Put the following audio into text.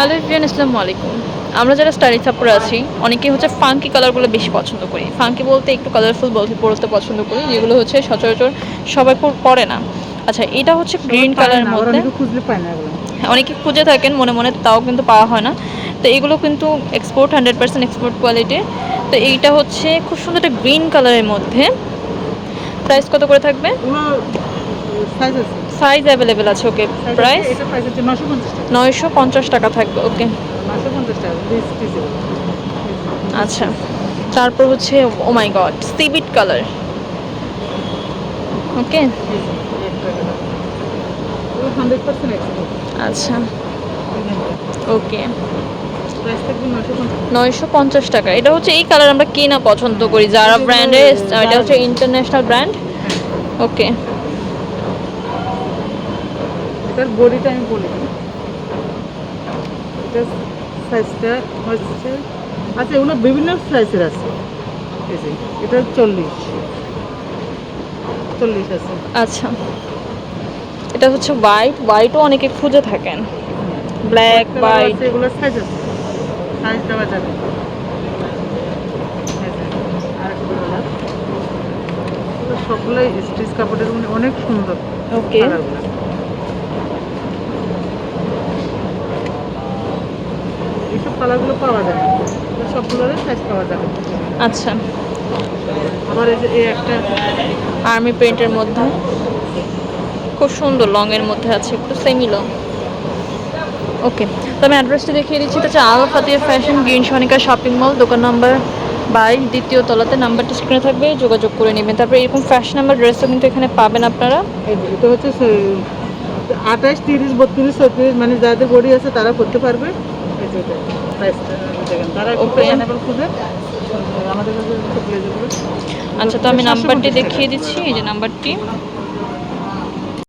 Hello Evion আসসালামু আলাইকুম। আমরা যারা স্টাডি ছাত্ররা আছি অনেকেই হচ্ছে ফাঙ্কি কালারগুলো বেশি পছন্দ করি। ফাঙ্কি বলতে একটু কালারফুল বলতে পড়তে পছন্দ করি যেগুলো হচ্ছে সচরাচর সবাই পর- না। আচ্ছা এটা হচ্ছে গ্রিন কালারের মধ্যে। অনেকে খুঁজলে না অনেকে খুঁজে থাকেন মনে মনে তাও কিন্তু পাওয়া হয় না। তো এগুলো কিন্তু এক্সপোর্ট হান্ড্রেড পার্সেন্ট এক্সপোর্ট কোয়ালিটির তো এইটা হচ্ছে খুব সুন্দর একটা গ্রিন কালারের মধ্যে। প্রাইস কত করে থাকবে? সাইজ অ্যাভেলেবেল আছে ওকে প্রাইস নয়শো পঞ্চাশ টাকা। থাকবে ওকে আচ্ছা তারপর হচ্ছে ও মাই গড সিবিট কালার ওকে আচ্ছা ওকে নয়শো পঞ্চাশ। টাকা এটা হচ্ছে এই কালার আমরা কি না পছন্দ করি যারা ব্র্যান্ডে এটা হচ্ছে ইন্টারন্যাশনাল ব্র্যান্ড ওকে এটার বডিটা আমি বলি এটা সাইজটা হচ্ছে আচ্ছা এগুলো বিভিন্ন সাইজের আছে। এই যে এটা চল্লিশ। চল্লিশ আছে। আচ্ছা। এটা হচ্ছে হোয়াইট হোয়াইটও অনেকে খুঁজে থাকেন। ব্ল্যাক হোয়াইট এগুলো সাইজ আছে। সাইজ দেওয়া যাবে সবগুলোই স্টিচ কাপড়ের অনেক সুন্দর ওকে এইসব কালারগুলো পাওয়া তো সবগুলোরই সাইজ পাওয়া যাবে। আচ্ছা। আবার এই একটা আর্মি প্রিন্টের মধ্যে। খুব সুন্দর লং এর মধ্যে আছে একটু সেমি লং ওকে তো আমি অ্যাড্রেসটা দেখিয়ে দিচ্ছি। হচ্ছে Al Fatiya fashion green Sonika shopping mall দোকান নাম্বার বাই দ্বিতীয় তলাতে নাম্বারটা স্ক্রিনে থাকবে যোগাযোগ করে নেবেন। তারপরে এরকম ফ্যাশন নাম্বার ড্রেসও কিন্তু এখানে পাবেন আপনারা। এটা হচ্ছে আঠাশ তিরিশ বত্রিশ ছত্রিশ মানে যাদের বডি আছে তারা করতে পারবে। এই যে দেখেন। তারা একটু খুঁজে, আমাদের কাছে আচ্ছা তো আমি নাম্বারটি দেখিয়ে দিচ্ছি এই যে নাম্বারটি